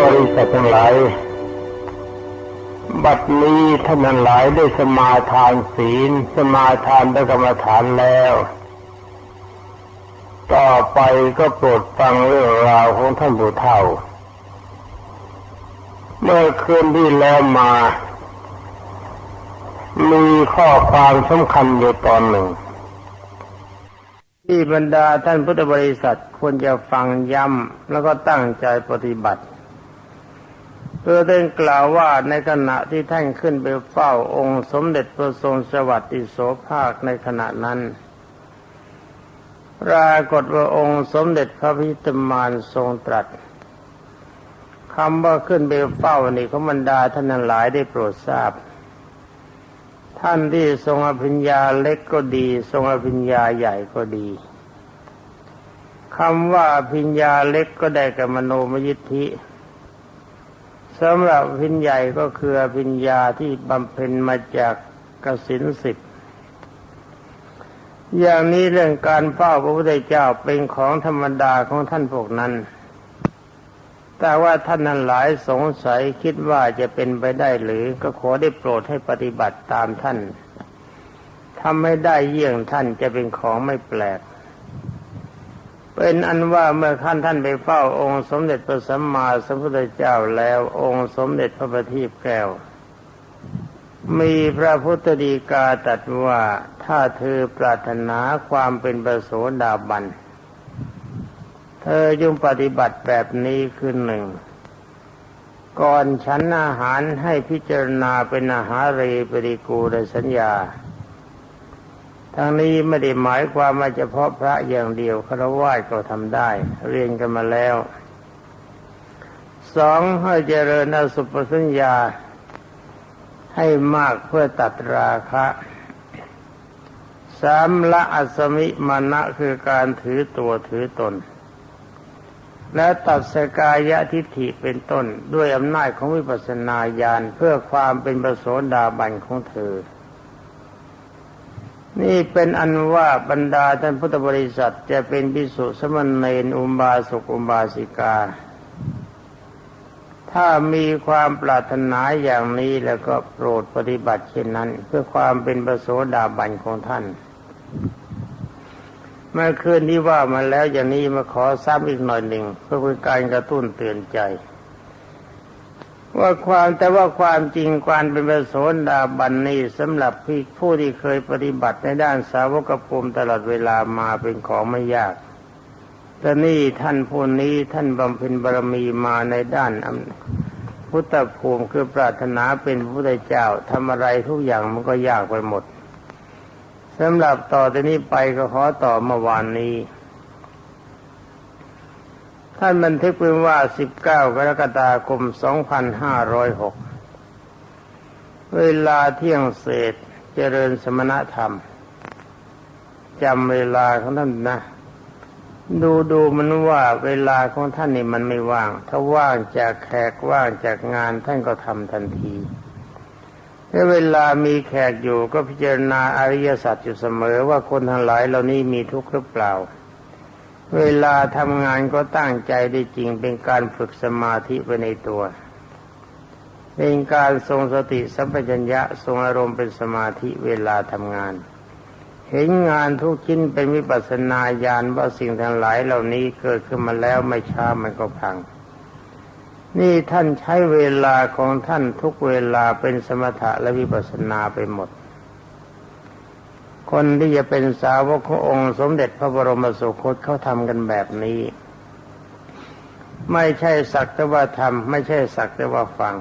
บริษัททั้งหลาย บัดนี้ท่านทั้งหลายได้สมาทานศีล สมาทานพระกรรมฐานแล้ว ต่อไปก็โปรดฟังเรื่องราวของท่านผู้เฒ่า เมื่อคืนที่แล้วมา มีข้อความสำคัญอยู่ตอนหนึ่งที่บรรดาท่านพุทธบริษัทควรจะฟังย้ำแล้วก็ตั้งใจปฏิบัติ เพื่อได้กล่าวว่าในขณะที่ท่านขึ้นไปเฝ้าองค์สมเด็จพระทรงสวัสดิโสภาคในขณะนั้นปรากฏว่าองค์สมเด็จพระพิตมานทรงตรัสคำว่าขึ้นไปเฝ้านี่เขาบรรดาท่านหลายได้โปรดทราบ ท่านที่ทรงอภิญญาเล็กก็ดี ทรงอภิญญาใหญ่ก็ดีคำว่าอภิญญาเล็กก็ได้กับมโนมยิทธิ สำหรับอภิญญาก็คืออภิญญาที่บำเพ็ญมาจากกสินสิบอย่างนี้เรื่องการเฝ้าพระพุทธเจ้าเป็นของธรรมดาของท่านพวกนั้น แต่ว่าท่านนั้นหลายสงสัยคิดว่าจะเป็นไปได้หรือก็ขอได้โปรดให้ปฏิบัติตามท่านทำไม่ได้เยี่ยงท่านจะเป็นของไม่แปลก เป็นอันว่าเมื่อท่านท่านไปเฝ้าองค์สมเด็จพระสัมมาสัมพุทธเจ้าแล้ว องค์สมเด็จพระบัณฑิตแก้ว มีพระพุทธดีกาตรัสว่าถ้าเธอปรารถนาความเป็นประโสดาบัน เธอจงปฏิบัติแบบนี้คือหนึ่งก่อนฉันอาหารให้พิจารณาเป็นอาหารเรปริกูลสัญญา ทั้งนี้ไม่ได้หมายความว่าเฉพาะพระอย่างเดียวคารวะก็ทำได้ เรียนกันมาแล้วสองให้เจริญอสุปสัญญาให้มากเพื่อตัดราคะสามละอัสมิมานะคือการถือตัวถือตน และตัดสกายะทิฏฐิเป็นต้นด้วยอำนาจของวิปัสสนาญาณเพื่อความเป็นประโสดาบันของเธอ นี่เป็นอันว่าบรรดาท่านพุทธบริษัทจะเป็นพิสุสมณเณรอุบาสกอุบาสิกา ถ้ามีความปรารถนาอย่างนี้แล้วก็โปรดปฏิบัติเช่นนั้น เพื่อความเป็นประโสดาบันของท่าน เมื่อคืนที่ว่ามาแล้วอย่างนี้มาขอซ้ำอีกหน่อยหนึ่งเพื่อเป็นการกระตุ้นเตือนใจ ว่าความแต่ว่าความจริงความเป็นประโสดาบันนี้สำหรับผู้ที่เคยปฏิบัติในด้านสาวกภูมิตลอดเวลามาเป็นของไม่ยากแต่นี่ท่านผู้นี้ท่านบำเพ็ญบารมีมาในด้านพุทธภูมิคือปรารถนาเป็นพระพุทธเจ้าทำอะไรทุกอย่างมันก็ยากไปหมดสำหรับต่อจากนี้ไปก็ขอต่อเมื่อวานนี้ ท่านบันทึกเป็นว่า 19 กรกฎาคม 2506 เวลาเที่ยงเศษเจริญสมณธรรมจำเวลาของท่านนะ ดูดูมันว่าเวลาของท่านนี่มันไม่ว่าง ถ้าว่างจากแขกว่างจากงานท่านก็ทำทันทีถ้าเวลามีแขกอยู่ก็พิจารณาอริยสัจอยู่เสมอว่าคนทั้งหลายเหล่านี้มีทุกข์หรือเปล่า เวลาทำงานก็ตั้งใจได้จริงเป็นการฝึกสมาธิไปในตัว เป็นการทรงสติสัมปชัญญะทรงอารมณ์เป็นสมาธิเวลาทำงาน เห็นงานทุกชิ้นเป็นวิปัสสนาญาณว่าสิ่งทั้งหลายเหล่านี้เกิดขึ้นมาแล้วไม่ช้ามันก็พัง นี่ท่านใช้เวลาของท่านทุกเวลาเป็นสมถะและวิปัสสนาไปหมด คนที่จะเป็นสาวกขององค์ สมเด็จพระบรมสุคตเขาทำกันแบบนี้ ไม่ใช่สักแต่ว่าทำไม่ใช่สักแต่ว่าฟัง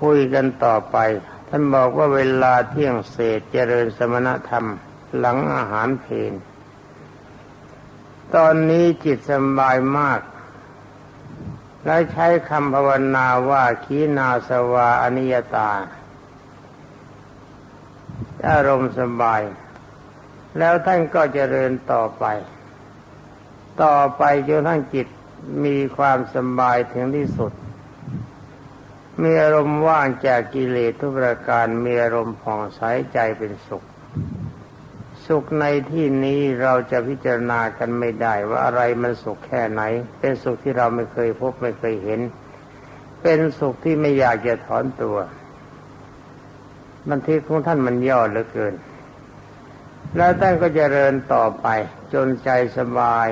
คุยกันต่อไป ท่านบอกว่าเวลาเที่ยงเศษเจริญสมณธรรม หลังอาหารเพลนตอนนี้จิตสบายมาก และใช้คำภาวนาว่าขีนาสวาอนิยตา อารมณ์สบาย แล้วท่านก็เจริญต่อไป ต่อไปจนท่านจิตมีความสบายถึงที่สุด มีอารมณ์ว่างจากกิเลสทุกประการ มีอารมณ์ผ่องใสใจเป็นสุข สุขในที่นี้เราจะพิจารณากันไม่ได้ว่าอะไรมันสุขแค่ไหน เป็นสุขที่เราไม่เคยพบไม่เคยเห็น เป็นสุขที่ไม่อยากจะถอนตัว บันทึกของท่านมันย่อเหลือเกิน แล้วท่านก็จเจริญต่อไปจนใจสบาย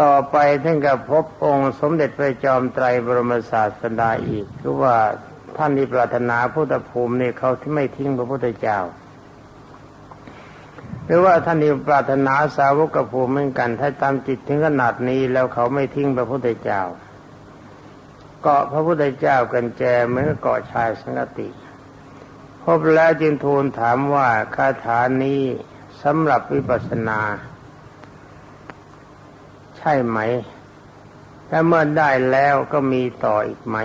ต่อไปท่านก็พบองค์สมเด็จพระจอมไตรบรมศาสดาอีกคือว่าท่านที่ปรารถนาพุทธภูมิเนี่ยเขาที่ไม่ทิ้งพระพุทธเจ้า หรือว่าท่านที่ปรารถนาสาวกภูมิเหมือนกัน ถ้าตามจิตถึงขนาดนี้แล้วเขาไม่ทิ้งพระพุทธเจ้า เกาะพระพุทธเจ้ากันแจเหมือนเกาะชายสังติ พบแล้วจึงทูลถามว่าคาถานี้สำหรับวิปัสสนา ใช่ไหมถ้าเมื่อได้แล้วก็มีต่ออีกไหม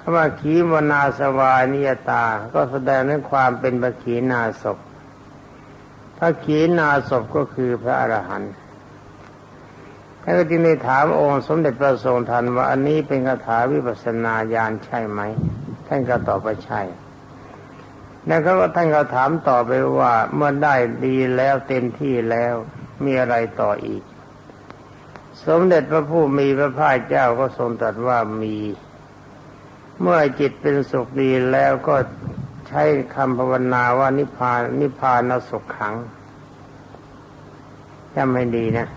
คำว่าขีวนาสวานิยตา ก็แสดงถึงความเป็นพระขีนาศพพระขีนาศพก็คือพระอรหันต์ ท่านก็จึงได้ถามองค์สมเด็จพระทรงทันว่าอันนี้เป็นคาถาวิปัสนาญาณใช่ไหม ท่านก็ตอบว่าใช่ แล้วก็ท่านก็ถามต่อไปว่าเมื่อได้ดีแล้วเต็มที่แล้วมีอะไรต่ออีก สมเด็จพระผู้มีพระภาคเจ้าก็ทรงตรัสว่ามี เมื่อจิตเป็นสุขดีแล้วก็ใช้คำภาวนาว่านิพพานนิพพานสุขขังจำให้ดีนะ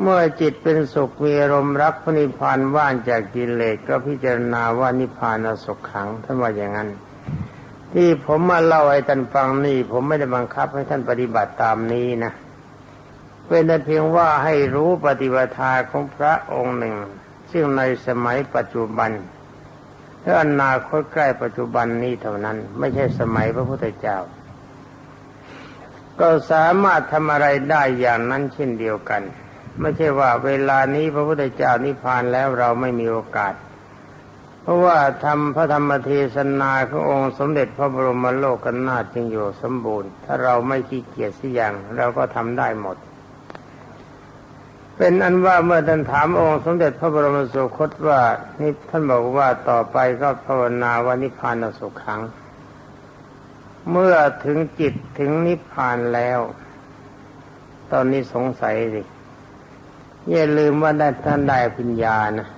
เมื่อจิตเป็นสุขมีอารมณ์รักพระนิพพานว่างจากกิเลสก็พิจารณาว่านิพพานสุขขังท่านว่าอย่างนั้น ที่ผมมาเล่าให้ท่านฟังนี่ ผมไม่ได้บังคับให้ท่านปฏิบัติตามนี้นะเป็นแต่เพียงว่าให้รู้ปฏิบัติาของพระองค์หนึ่ง ซึ่งในสมัยปัจจุบันและอนาคตใกล้ปัจจุบันนี้เท่านั้น ไม่ใช่สมัยพระพุทธเจ้า ก็สามารถทำอะไรได้อย่างนั้นเช่นเดียวกัน ไม่ใช่ว่าเวลานี้พระพุทธเจ้านิพพานแล้วเราไม่มีโอกาส เพราะว่าทำพระธรรมเทศนาขององค์สมเด็จพระบรมโลกกนาจึงอยู่สมบูรณ์ ถ้าเราไม่ขี้เกียจสิอย่างเราก็ทำได้หมด เป็นอันว่าเมื่อท่านถามองค์สมเด็จพระบรมสุคตว่านี่ท่านบอกว่าต่อไปก็ภาวนาว่านิพพานสุขขัง เมื่อถึงจิตถึงนิพพานแล้ว ตอนนี้สงสัยสิ อย่าลืมว่าได้ท่านได้ปัญญานะ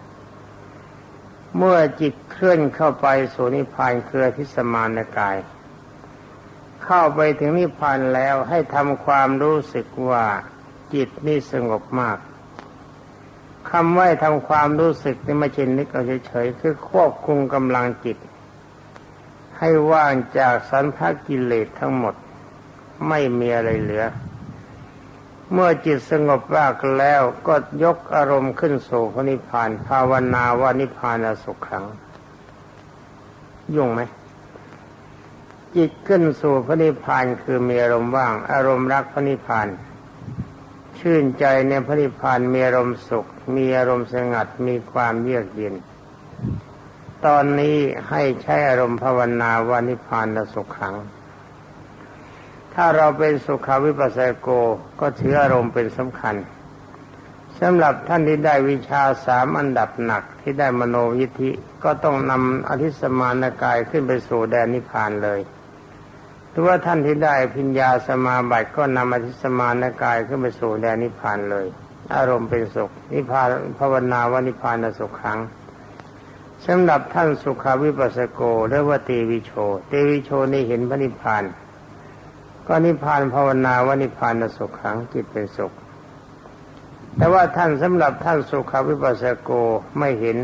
เมื่อจิตเคลื่อนเข้าไปสู่นิพพานเครือทิสมานกาย เข้าไปถึงนิพพานแล้วให้ทำความรู้สึกว่าจิตนี่สงบมากคำว่าทำความรู้สึกนี่ไม่ใช่นึกเอาเฉยๆคือควบคุมกำลังจิต ให้ว่างจากสันพักิเลสทั้งหมด ไม่มีอะไรเหลือ เมื่อจิตสงบมากแล้วก็ยกอารมณ์ขึ้นสู่พระนิพพาน ภาวนาว่านิพพานสุขขัง ยุ่งไหมจิตขึ้นสู่พระนิพพานคือมีอารมณ์ว่าง อารมณ์รักพระนิพพาน ชื่นใจในพระนิพพานมีอารมณ์สุข มีอารมณ์สงัดมีความเยือกเย็น ตอนนี้ให้ใช้อารมณ์ภาวนาวานิพพานสุขขัง ถ้าเราเป็นสุขาวิปัสสโกก็ถืออารมณ์เป็นสำคัญสำหรับท่านที่ได้วิชาสามอันดับหนักที่ได้มโนยิธิก็ต้องนำอธิสมานกายขึ้นไปสู่แดนนิพพานเลยหรือว่าท่านที่ได้พิญญาสมาบัติก็นำอธิสมานกายขึ้นไปสู่แดนนิพพานเลย อารมณ์เป็นสุข นิพพานภาวนาว่านิพพานสุขขังสำหรับท่านสุขาวิปัสสโกเรียกว่าเตวิโช เตวิโชนี่เห็นพระนิพพาน ก็นิพพานภาวนาว่านิพพานสุขขังจิตเป็นสุข แต่ว่าท่านสำหรับท่านสุขาวิปัสสโกไม่เห็น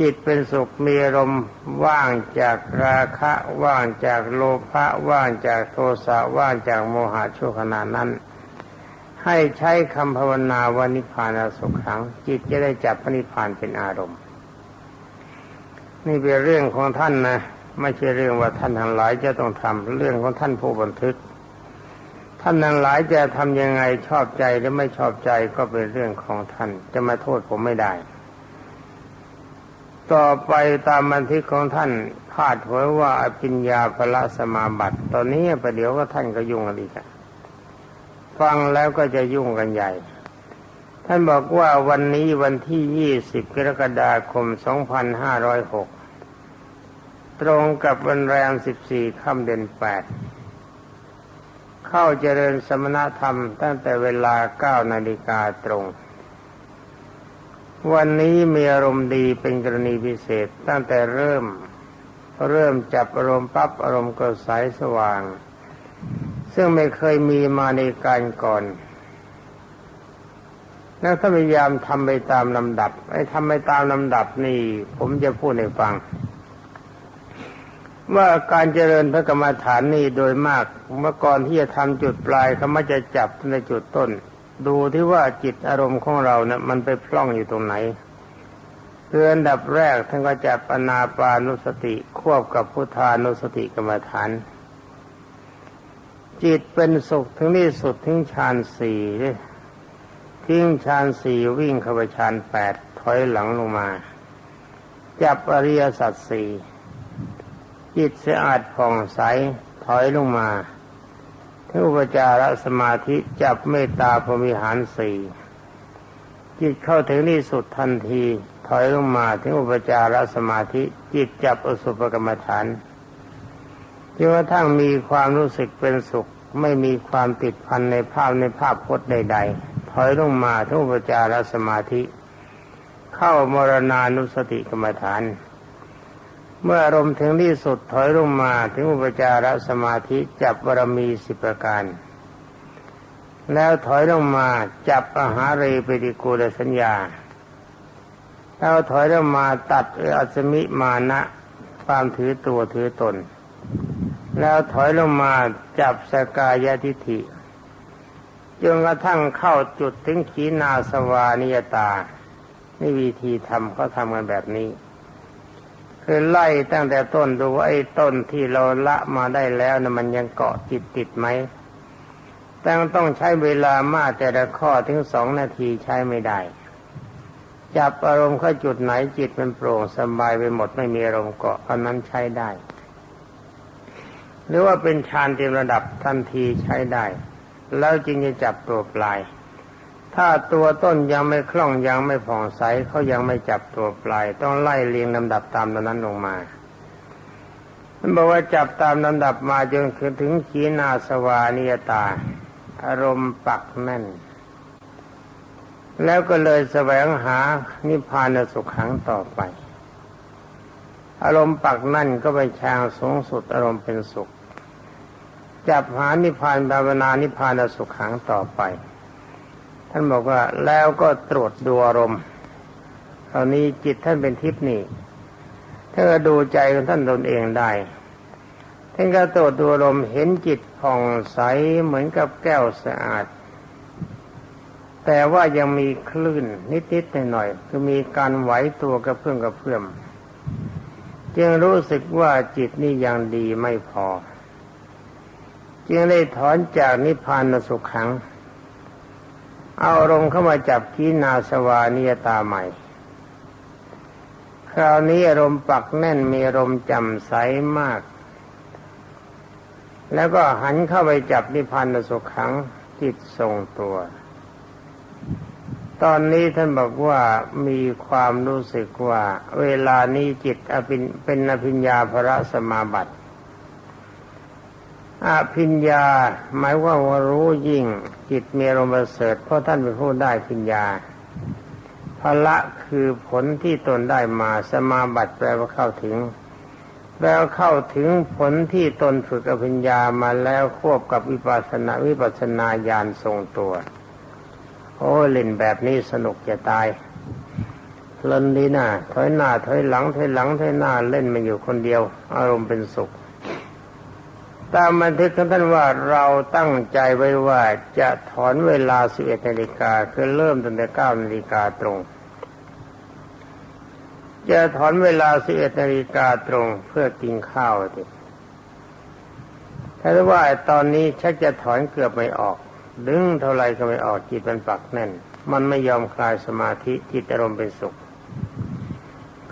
จิตเป็นสุขมีอารมณ์ว่างจากราคะว่างจากโลภะว่างจากโทสะว่างจากโมหะชั่วขณะนั้น ให้ใช้คำภาวนาว่านิพพานสุขขัง จิตจะได้จับพระนิพพานเป็นอารมณ์ นี่เป็นเรื่องของท่านนะ ไม่ใช่เรื่องว่าท่านทั้งหลายจะต้องทำเรื่องของท่านผู้บันทึก ท่านทั้งหลายจะทำยังไงชอบใจหรือไม่ชอบใจก็เป็นเรื่องของท่าน จะมาโทษผมไม่ได้ ต่อไปตามบันทึกของท่านพาดหัวว่าอภิญญาพละสมาบัติ ตอนนี้ประเดี๋ยวก็ท่านก็ยุ่งกันอีกฟังแล้วก็จะยุ่งกันใหญ่ท่านบอกว่าวันนี้วันที่ 20 กรกฎาคม 2506 ตรงกับวันแรมสิบสี่ค่ำเดือนแปดเข้าเจริญสมณธรรมตั้งแต่เวลาเก้านาฬิกาตรง วันนี้มีอารมณ์ดีเป็นกรณีพิเศษตั้งแต่เริ่ม เริ่มจับอารมณ์ปั๊บอารมณ์ก็ใสสว่าง ซึ่งไม่เคยมีมาในการก่อนแล้วถ้าพยายามทำไปตามลำดับไอ้ทำไปตามลำดับนี่ ผมจะพูดให้ฟัง ว่าการเจริญพระกรรมฐานนี่โดยมากเมื่อก่อนที่จะทำจุดปลายเขามักจะจับในจุดต้น ดูที่ว่าจิตอารมณ์ของเราเนะ่ยมันไปพล่องอยู่ตรงไหนเพื่อนดับแรกท่านก็จับอนาปานุสติควบกับพุทธานุสติกรรมฐาน จิตเป็นสุขถึงที่สุดทิ้งฌานสี่ทิ้งฌานสี่วิ่งเข้าไปฌานแปดถอยหลังลงมา จับอริยสัจสี่ จิตสะอาดผ่องใสถอยลงมาถึงอุปจารสมาธิจับเมตตาพรมิหารสี่จิตเข้าถึงที่สุดทันที ถอยลงมาถึงอุปจารสมาธิ จิตจับอสุภกรรมฐานจนกระทั่งมีความรู้สึกเป็นสุข ไม่มีความติดพันในภาพในภาพพจน์ใด ๆ ถอยลงมาถึงอุปจารสมาธิ เข้ามรณานุสติกรรมฐาน เมื่ออารมณ์ถึงที่สุดถอยลงมาถึงอุปจารสมาธิจับบารมีสิบประการ แล้วถอยลงมาจับอาหารเรปฏิกูลสัญญาแล้วถอยลงมาตัดอัศมิมานะความถือตัวถือตน แล้วถอยลงมาจับสกายทิฐิจนกระทั่งเข้าจุดถึงขีนาสวานิยตา นี่วิธีทำเขาทำกันแบบนี้ คือไล่ตั้งแต่ต้นดูว่าไอ้ต้นที่เราละมาได้แล้วนะมันยังเกาะจิตติดไหมแต่ต้องใช้เวลามากแต่ละข้อถึงสองนาทีใช้ไม่ได้ จับอารมณ์เข้าจุดไหนจิตมันโปร่งสบายไปหมดไม่มีอารมณ์เกาะอันนั้นใช้ได้ หรือว่าเป็นฌานเต็มระดับทันทีใช้ได้ แล้วจึงจะจับตัวปลาย ถ้าตัวต้นยังไม่คล่องยังไม่ผ่องใสเขายังไม่จับตัวปลาย ต้องไล่เรียงลำดับตามนั้นลงมา มันบอกว่าจับตามลำดับมาจนถึงขีนาสวานิยตา อารมณ์ปักแน่น แล้วก็เลยแสวงหานิพพานสุขขังต่อไป อารมณ์ปักนั่นก็ไปชางสูงสุดอารมณ์เป็นสุข จับหานิพพานภาวนานิพพานสุขขังต่อไป ท่านบอกว่าแล้วก็ตรวจดูอารมณ์ตอนนี้จิตท่านเป็นทิพย์นี่ถ้าดูใจของท่านตนเองได้ท่านก็ตรวจดูอารมณ์เห็นจิตผ่องใสเหมือนกับแก้วสะอาด แต่ว่ายังมีคลื่นนิดๆหน่อยๆคือมีการไหวตัวกระเพื่อมกระเพื่อมจึงรู้สึกว่าจิตนี่ยังดีไม่พอ จึงได้ถอนจากนิพพานสุขขัง เอาอารมเข้ามาจับกีนาสวานิยตาใหม่ คราวนี้อารมณ์ปักแน่นมีอารมณ์จำใสมาก แล้วก็หันเข้าไปจับนิพพานสุขขังจิตทรงตัว ตอนนี้ท่านบอกว่ามีความรู้สึกว่า เวลานี้จิตเป็นอภิญญาภระสมาบัติ อภิญญา หมายว่าว่ารู้ยิ่ง จิตมีรมประเสริฐเพราะท่านเป็นผู้ได้พิญญาพละคือผลที่ตนได้มาสมาบัติแปลว่าเข้าถึงแปลว่าเข้าถึงผลที่ตนฝึกอภิญญามาแล้วควบกับวิปัสนาวิปัสนาญาณทรงตัว โอ้เล่นแบบนี้สนุกจะตายเล่นดีนะถอยหน้าถอยหลังถอยหลังถอยหน้าเล่นมันอยู่คนเดียว อารมณ์เป็นสุข ตามบันทึกของท่านว่าเราตั้งใจไว้ว่าจะถอนเวลาสิบเอ็ดนาฬิกาคือเริ่มตั้งแต่เก้านาฬิกาตรง จะถอนเวลาสิบเอ็ดนาฬิกาตรงเพื่อกินข้าวดิถ้าว่าตอนนี้ชักจะถอนเกือบไม่ออก ดึงเท่าไรก็ไม่ออกจิตมันปักแน่น มันไม่ยอมคลายสมาธิจิตอารมณ์เป็นสุข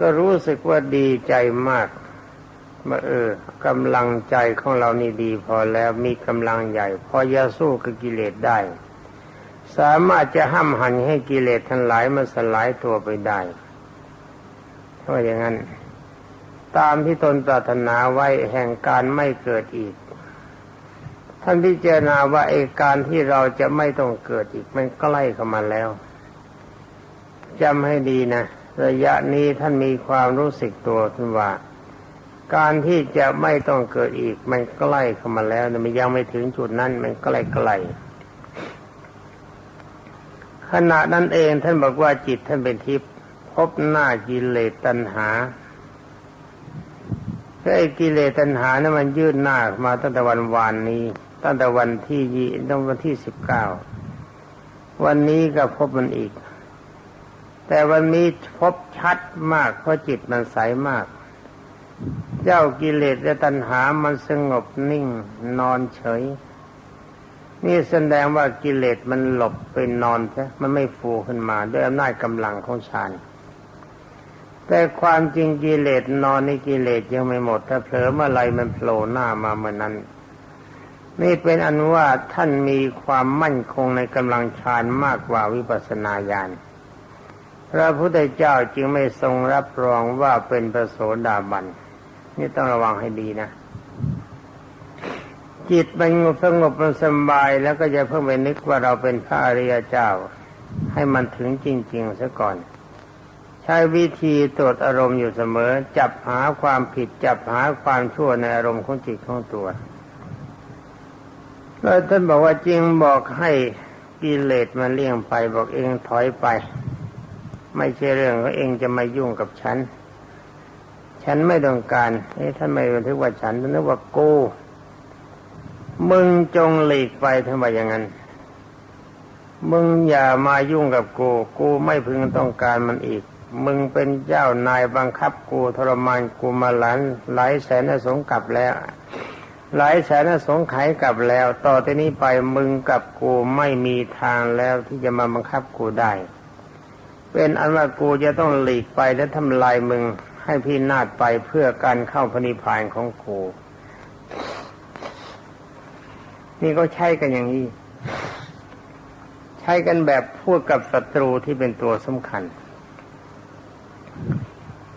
ก็รู้สึกว่าดีใจมาก ว่าเออกำลังใจของเรานี่ดีพอแล้วมีกำลังใหญ่ พอยาสู้กับกิเลสได้ สามารถจะห้ามหันให้กิเลสทั้งหลายมันสลายตัวไปได้เพราะอย่างนั้น ตามที่ตนปรารถนาไว้แห่งการไม่เกิดอีก ท่านพิจารณาว่าไอ้การที่เราจะไม่ต้องเกิดอีกมันใกล้เข้ามาแล้วจำให้ดีนะระยะนี้ท่านมีความรู้สึกตัวขึ้นว่า การที่จะไม่ต้องเกิดอีก มันใกล้เข้ามาแล้วแต่มันยังไม่ถึงจุดนั้น มันใกล้ไกลขณะนั้นเองท่านบอกว่าจิตท่านเป็นทิพย์พบหน้ากิเลสตัณหาไอ้กิเลสตัณหานะั้นมันยืดหน้ามาตั้งแต่วันวานนี้ ตั้งแต่วันที่ยี่ตั้งวันที่สิบเก้าวันนี้ก็พบมันอีก แต่วันนี้พบชัดมากเพราะจิตมันใสมาก เจ้ากิเลสและตัณหามันสงบนิ่งนอนเฉย นี่แสดงว่ากิเลสมันหลบไปนอนใช่มันไม่ฟูขึ้นมา ด้วยอำนาจกำลังของฌานแต่ความจริงกิเลสนอนในกิเลสยังไม่หมด ถ้าเผลอเมื่อไรมันโผล่หน้ามาเมื่อนั้น นี่เป็นอันว่าท่านมีความมั่นคงในกำลังฌานมากกว่าวิปัสสนาญาณพระพุทธเจ้าจึงไม่ทรงรับรองว่าเป็นพระโสดาบัน นี่ต้องระวังให้ดีนะ จิตมันสงบมันสบายแล้วก็จะเพิ่งไปนึกว่าเราเป็นพระอริยเจ้า ให้มันถึงจริง ๆซะก่อน ใช้วิธีตรวจอารมณ์อยู่เสมอ จับหาความผิดจับหาความชั่วในอารมณ์ของจิตของตัวแล้วท่านบอกว่าจริงบอกให้กิเลสมันเลี่ยงไปบอกเองถอยไป ไม่ใช่เรื่องของเองจะมายุ่งกับฉัน ฉันไม่ต้องการเอ้ท่านไม่บันทึกว่าฉันท่านนึกว่ากูมึงจงหลีกไปทำไมอย่างนั้น มึงอย่ามายุ่งกับกู กูไม่พึงต้องการมันอีก มึงเป็นเจ้านายบังคับกูทรมานกูมาหลายหลายแสนสงกับแล้ว หลายแสนสงไขกับแล้ว ต่อจากนี้ไปมึงกับกูไม่มีทางแล้วที่จะมาบังคับกูได้ เป็นอันว่ากูจะต้องหลีกไปและทำลายมึง ให้พี่นาฏไปเพื่อการเข้าพนิพานของกูนี่ก็ใช้กันอย่างนี้ ใช้กันแบบพูดกับศัตรูที่เป็นตัวสำคัญ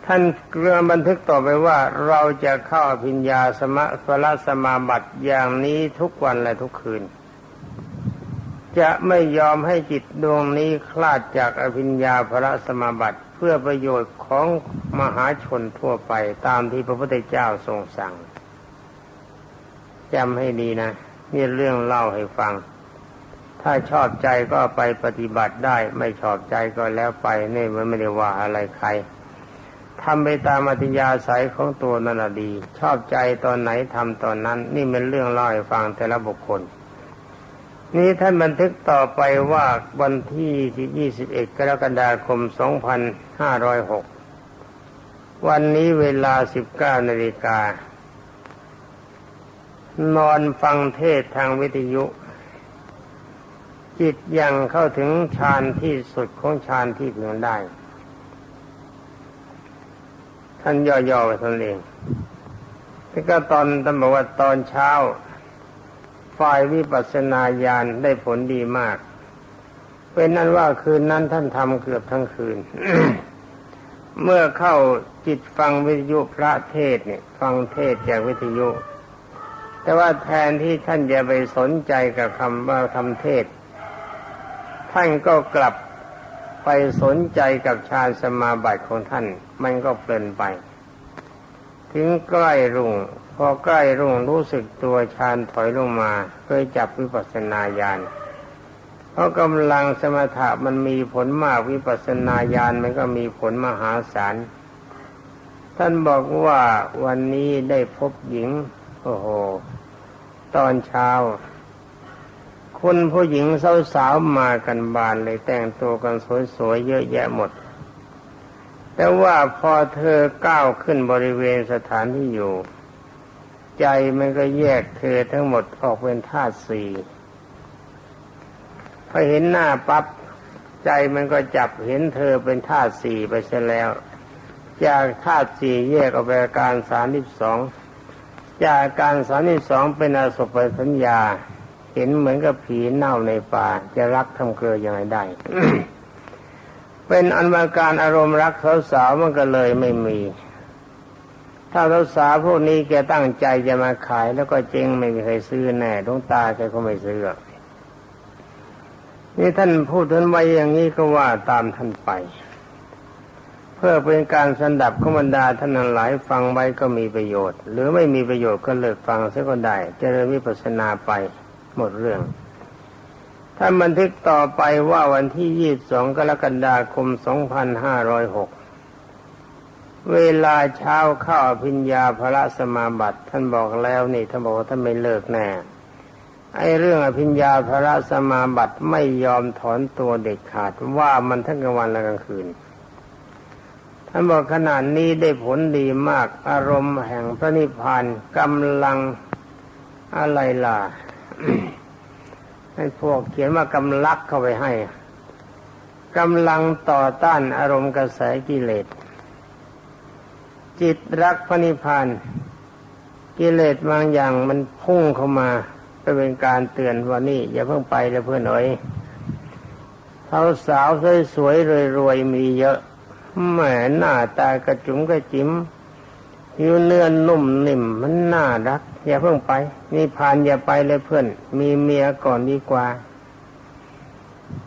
ท่านเรือบันทึกต่อไปว่าเราจะเข้าพิญญาสมะสละสมาบัติอย่างนี้ทุกวันและทุกคืน จะไม่ยอมให้จิตดวงนี้คลาดจากอภิญญาพระสมาบัติ เพื่อประโยชน์ของมหาชนทั่วไปตามที่พระพุทธเจ้าทรงสั่งจำให้ดีนะนี่เรื่องเล่าให้ฟัง ถ้าชอบใจก็ไปปฏิบัติได้ ไม่ชอบใจก็แล้วไปนี่มันไม่ได้ว่าอะไรใครทำไปตามอัธยาศัยของตัวนั่นดี ชอบใจตอนไหนทำตอนนั้น นี่เป็นเรื่องเล่าให้ฟังแต่ละบุคคล นี้ท่านบันทึกต่อไปว่าวันที่ 21 กรกฎาคม 2506 วันนี้เวลา 19นาฬิกา นอนฟังเทศทางวิทยุ จิตยังเข้าถึงฌานที่สุดของฌานที่พึงได้ ท่านย่อๆไว้ท่านเองแล้วก็ตอนท่านบอกว่าตอนเช้า ฝ่ายวิปัสสนาญาณได้ผลดีมาก เป็นนั้นว่าคืนนั้นท่านทำเกือบทั้งคืน เมื่อเข้าจิตฟังวิทยุพระเทศเนี่ย ฟังเทศจากวิทยุ แต่ว่าแทนที่ท่านจะไปสนใจกับคำว่าทำเทศ ท่านก็กลับไปสนใจกับฌานสมาบัติของท่าน มันก็เพลินไป ถึงใกล้รุ่ง พอใกล้รุ่งรู้สึกตัวฌานถอยลงมาเคยจับวิปัสสนาญาณเพราะกำลังสมถะมันมีผลมากวิปัสสนาญาณมันก็มีผลมหาศาลท่านบอกว่าวันนี้ได้พบหญิง โอ้โห ตอนเช้าคนผู้หญิงสาวๆมากันบานเลยแต่งตัวกันสวยๆเยอะแยะหมด แต่ว่าพอเธอก้าวขึ้นบริเวณสถานที่อยู่ ใจมันก็แยกเธอทั้งหมดออกเป็นธาตุสี่พอเห็นหน้าปับ๊บใจมันก็จับเห็นเธอเป็นธาตุสี่ไปเสียแล้ว จากธาตุสี่แยกออกเป็นการสามสิบสองจากการสามสิบสองเป็นอสุภสัญญา เห็นเหมือนกับผีเน่าในป่า จะรักทำเกลือยังไงได้ เป็นอันว่าการอารมณ์รักสาวๆมันก็เลยไม่มี ถ้าเราสาวพวกนี้แกตั้งใจจะมาขายแล้วก็เจ๊งไม่มีใครซื้อแน่ดวงตาแกก็ไม่ซื้อนี่ท่านพูดท่านไว้อย่างนี้ก็ว่าตามท่านไป เพื่อเป็นการสันดับขบรรดาท่านหลายฟังไว้ก็มีประโยชน์ หรือไม่มีประโยชน์ก็เลิกฟังเสียก็ได้เจริญวิปัสสนาไปหมดเรื่อง ท่านบันทึกต่อไปว่าวันที่22กรกฎาคม2506เวลาเช้าเข้าพิญญาพระสมาบัติ ท่านบอกแล้วนี่ท่านบอกว่าท่านไม่เลิกแน่ไอ้เรื่องอภิญญาพระสมาบัติไม่ยอมถอนตัวเด็ดขาดว่ามันทั้งกลางวันและกลางคืน ท่านบอกขนาดนี้ได้ผลดีมากอารมณ์แห่งพระนิพพานกำลังอะไรล่ะ ให้พวกเขียนว่ากำลักเข้าไปให้กำลังต่อต้านอารมณ์กระแสกิเลส จิตรักพระนิพพานกิเลสบางอย่างมันพุ่งเข้ามาเป็นการเตือนว่านี่อย่าเพิ่งไปเลยเพื่อนหน่อยเขาสาวสวยๆรวยๆมีเยอะแหมหน้าตากระจุ๋มกระจิ๋มผิวเนื้อนุ่มนิ่มมันน่ารัก อย่าเพิ่งไปนี่ผ่านอย่าไปเลยเพื่อน มีเมียก่อนดีกว่า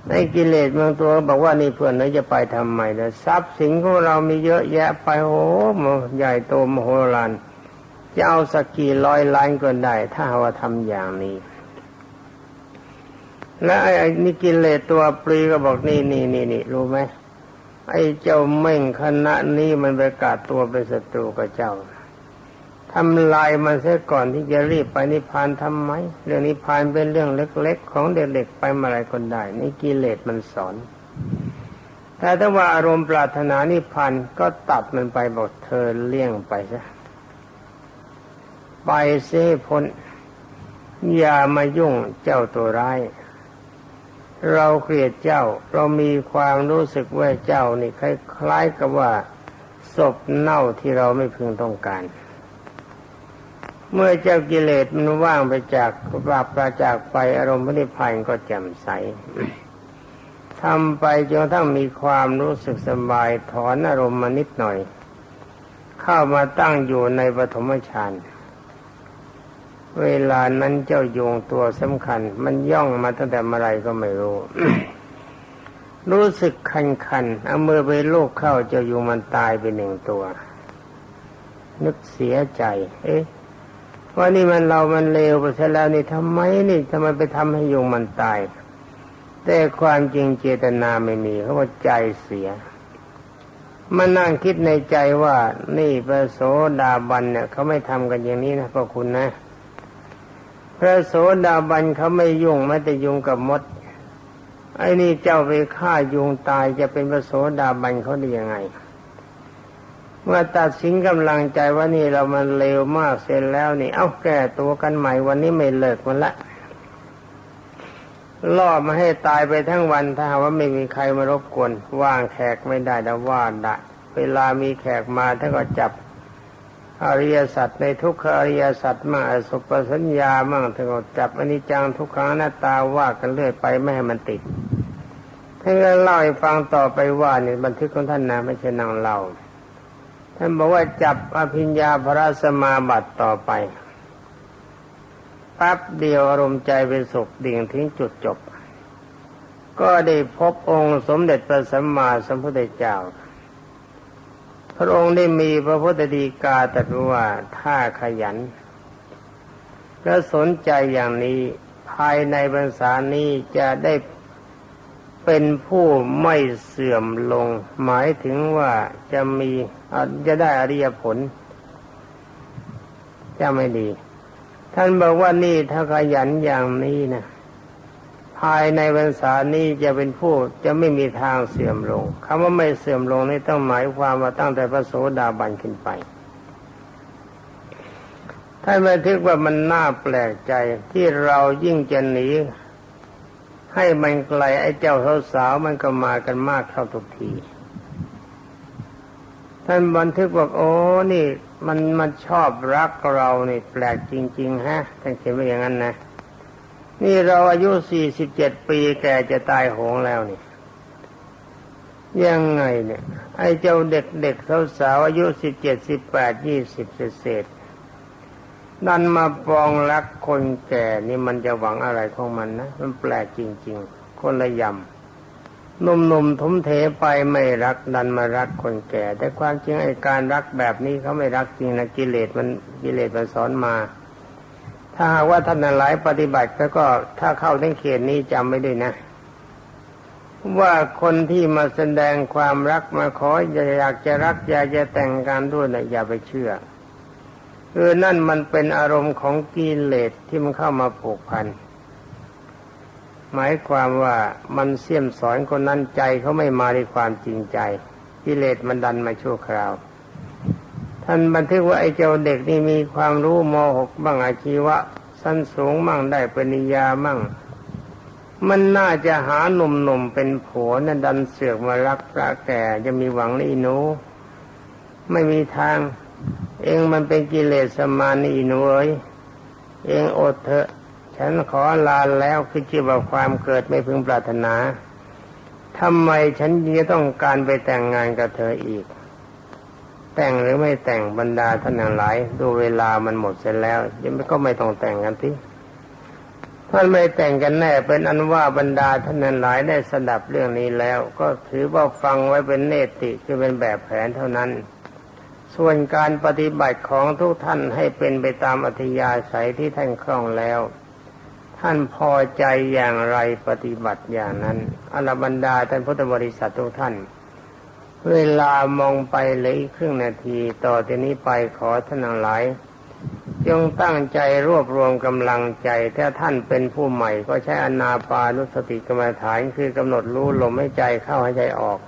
ในกิเลสบางตัวบอกว่านี่เพื่อนเราจะไปทำไมนี่ทรัพย์สินของเรามีเยอะแยะไปโอ้โหใหญ่โตมโหฬารจะเอาสักกี่ร้อยล้านก็ได้ ถ้าว่าทำอย่างนี้ และไอ้นี่กิเลสตัวปรีก็บอกนี่นี่นี่นี่รู้ไหมไอ้เจ้าเม่งคณะนี้มันประกาศตัวเป็นศัตรูกับเจ้า ทำลายมันเสียก่อนที่จะรีบไปนิพพานทำไม เรื่องนิพพานเป็นเรื่องเล็กๆ ของเด็กๆไปมาอะไรคนได้นี่กิเลสมันสอน แต่ถ้าว่าอารมณ์ปรารถนานิพพานก็ตัดมันไปบอกเธอเลี่ยงไปซะไปเสียพ้นอย่ามายุ่งเจ้าตัวร้าย เราเกลียดเจ้าเรามีความรู้สึกว่าเจ้านี่คล้ายๆกับว่าศพเน่าที่เราไม่พึงต้องการ เมื่อเจ้ากิเลสมันว่างไปจากปราบปราจากไปอารมณ์พระนิพพานก็แจ่มใสทำไปจนทั้งมีความรู้สึกสบายถอนอารมณ์มานิดหน่อย เข้ามาตั้งอยู่ในปฐมฌานเวลานั้นเจ้าโยงตัวสำคัญ มันย่องมาตั้งแต่เมื่อไรก็ไม่รู้ รู้สึกคันคันเอามือไปลูกเข้าเจ้ายุงมันตายไปหนึ่งตัว นึกเสียใจ เอ๊ะ ว่านี่มันเรามันเลวไปซะแล้วนี่ทำไมนี่ทำไมไปทำให้ยุงมันตาย แต่ความจริงเจตนาไม่มีเขาว่าใจเสียมานั่งคิดในใจว่า นี่พระโสดาบันเนี่ยเขาไม่ทำกันอย่างนี้นะพระคุณนะ พระโสดาบันเขาไม่ยุ่งไม่แต่ยุ่งกับมด ไอ้นี่เจ้าไปฆ่ายุงตายจะเป็นพระโสดาบันเขาได้ยังไง เมื่อตัดสินกำลังใจว่านี่เรามันเลวมากเสร็จแล้วนี่ เอาแก้ตัวกันใหม่วันนี้ไม่เลิกมันละล่อมาให้ตายไปทั้งวันถ้าว่าไม่มีใครมารบกวนว่างแขกไม่ได้แต่ว่าดะเวลามีแขกมาท่านก็จับอริยสัจในทุกขอริยสัจมาสุปสัญญามั่งถึงจับอนิจจังทุกขังหน้าตาว่ากันเรื่อยไปไม่ให้มันติดท่านก็เล่าให้ฟังต่อไปว่านี่บันทึกของท่านนะไม่ใช่นางเล่า ท่านบอกว่าจับอภิญญาพระสมาบัติต่อไปปั๊บเดียวอารมณ์ใจเป็นสุขดิ่งทิ้งจุดจบ ก็ได้พบองค์สมเด็จพระสัมมาสัมพุทธเจ้า พระองค์ได้มีพระพุทธดีกาตรัสว่าถ้าขยันและสนใจอย่างนี้ภายในบรรษานี้จะได้ เป็นผู้ไม่เสื่อมลง หมายถึงว่าจะมีจะได้อริยผลจะไม่ดี ท่านบอกว่านี่ถ้าขยันอย่างนี้นะภายในพรรษานี้จะเป็นผู้จะไม่มีทางเสื่อมลงคำว่าไม่เสื่อมลงนี่ต้องหมายความว่าตั้งแต่พระโสดาบันขึ้นไปท่านบันทึกว่ามันน่าแปลกใจที่เรายิ่งจะหนี ให้มันไกลไอ้เจ้าสาวมันก็มากันมากเข้าทุกที ท่านบันทึกว่าโอ้นี่ มันมันชอบรักเรานี่แปลกจริง ๆ ฮะท่านเขียนไว้อย่างนั้นนะนี่เราอายุสี่สิบเจ็ดปีแกจะตายโหงแล้วนี่ ยังไงเนี่ย ไอ้เจ้าเด็กเด็กสาวสาวอายุสิบเจ็ดสิบแปดยี่สิบเศษ ๆนั่นมาปองรักคนแก่นี่มันจะหวังอะไรของมันนะ มันแปลกจริง ๆ คนละยำหนุ่มๆทุ่มเทไปไม่รัก ดันมารักคนแก่ แต่ความจริงไอ้การรักแบบนี้เขาไม่รักจริงนะกิเลสมันกิเลสมันสอนมา ถ้าหากว่าท่านหลายปฏิบัติแล้วก็ถ้าเข้าถึงเขตนี้จำไม่ได้นะว่าคนที่มาแสดงความรักมาขออยากจะรักอยากจะแต่งงานด้วยนะอย่าไปเชื่อ คือนั่นมันเป็นอารมณ์ของกิเลสที่มันเข้ามาผูกพัน หมายความว่ามันเสี่ยมสอนคนนั้นใจเขาไม่มาด้วยความจริงใจ กิเลสมันดันมาชั่วคราว ท่านบันทึกว่าไอ้เจ้าเด็กนี่มีความรู้มหกบ้างอาชีวะ สั้นสูงมั่งได้ปริญญามั่ง มันน่าจะหาหนุ่มๆเป็นผัวนั่นดันเสือกมารักพระแก่จะมีหวังนี่หนูไม่มีทาง เองมันเป็นกิเลสสมานีหนูเอ้ยเองอดเถอะ ฉันขอลาแล้วคือจีว่าความเกิดไม่พึงปรารถนาทำไมฉันยังต้องการไปแต่งงานกับเธออีก แต่งหรือไม่แต่งบรรดาท่านทั้งหลาย ดูเวลามันหมดเสร็จแล้วยังไม่ก็ไม่ต้องแต่งกันทีท่านไม่แต่งกันแน่เป็นอันว่าบรรดาท่านทั้งหลายได้สดับเรื่องนี้แล้ว ก็ถือว่าฟังไว้เป็นเนติคือเป็นแบบแผนเท่านั้น ส่วนการปฏิบัติของทุกท่านให้เป็นไปตามอัธยาศัยที่ท่านคล่องแล้ว ท่านพอใจอย่างไรปฏิบัติอย่างนั้นอรบรรดาท่านพุทธบริษัททุกท่าน เวลามองไปเหลยครึ่งนาทีต่อจากนี้ไปขอท่านหลาย จงตั้งใจรวบรวมกำลังใจถ้าท่านเป็นผู้ใหม่ ก็ใช้อนาปานุสติกรรมฐานคือกำหนดรู้ลมให้ใจเข้าให้ใจออก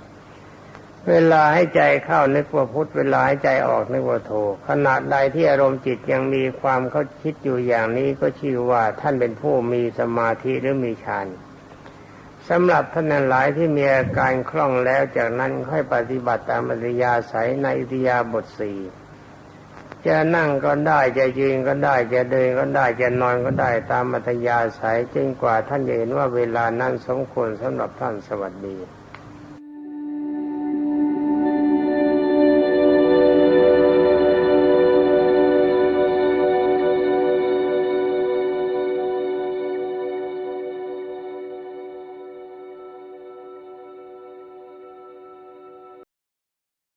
เวลาให้ใจเข้านึกว่าพุทธเวลาให้ใจออกนึกว่าโทขณะใดที่อารมณ์จิตยังมีความเขาคิดอยู่อย่างนี้ก็ชื่อว่าท่านเป็นผู้มีสมาธิหรือมีฌานสำหรับท่านหลายที่มีอาการคล่องแล้วจากนั้นค่อยปฏิบัติตามอัธยาศัยในอิทยาบทสี่จะนั่งก็ได้จะยืนก็ได้จะเดินก็ได้จะนอนก็ได้ตามอัธยาศัยจนกว่าท่านจะเห็นว่าเวลานั้นสมควรสำหรับท่านสวัสดี